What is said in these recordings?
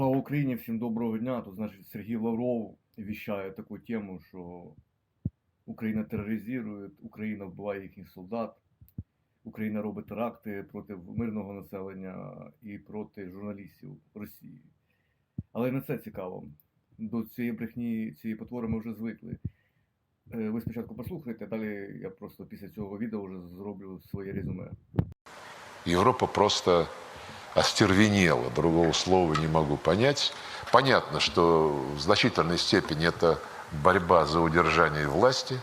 Слава Україні, всім доброго дня. Тут, значить, Сергій Лавров віщає таку тему, що Україна тероризує, Україна вбиває їхніх солдат, Україна робить теракти проти мирного населення і проти журналістів Росії. Але не це цікаво. До цієї брехні, цієї потвори ми вже звикли. Е, Ви спочатку послухайте, далі я просто після цього відео вже зроблю своє резюме. Европа просто остервенела, другого слова не могу понять. Понятно, что в значительной степени это борьба за удержание власти.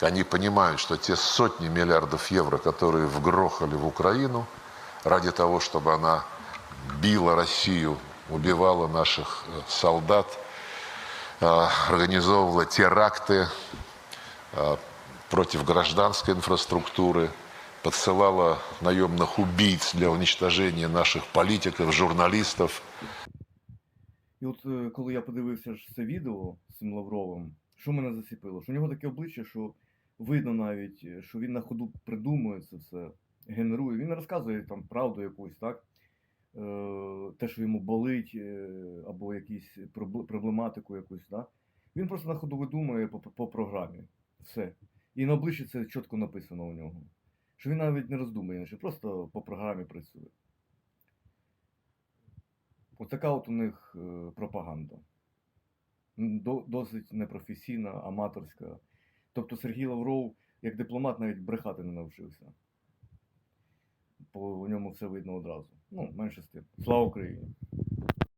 Они понимают, что те сотни миллиардов евро, которые вгрохали в Украину ради того, чтобы она била Россию, убивала наших э, солдат, э, организовывала теракты э, против гражданской инфраструктуры, подсылала наемных убийц для уничтожения наших политиков, журналистов. І от е, коли я подивився ж це відео з цим Лавровим, що мене заціпило? Що у нього таке обличчя, що видно навіть, е, що він на ходу придумує це все, генерує. Він розказує там правду якусь, так? Е, те, що йому болить, або якісь проблематику якусь, так? Він просто на ходу видумує по, по програмі. Все. І на обличчі це чітко написано у нього. Що він навіть не роздумує, що просто по програмі працює. Отака от у них е, пропаганда. Досить непрофесійна, аматорська. Тобто Сергій Лавров, як дипломат, навіть брехати не навчився. По ньому все видно одразу. Ну, менше з тим. Слава Україні!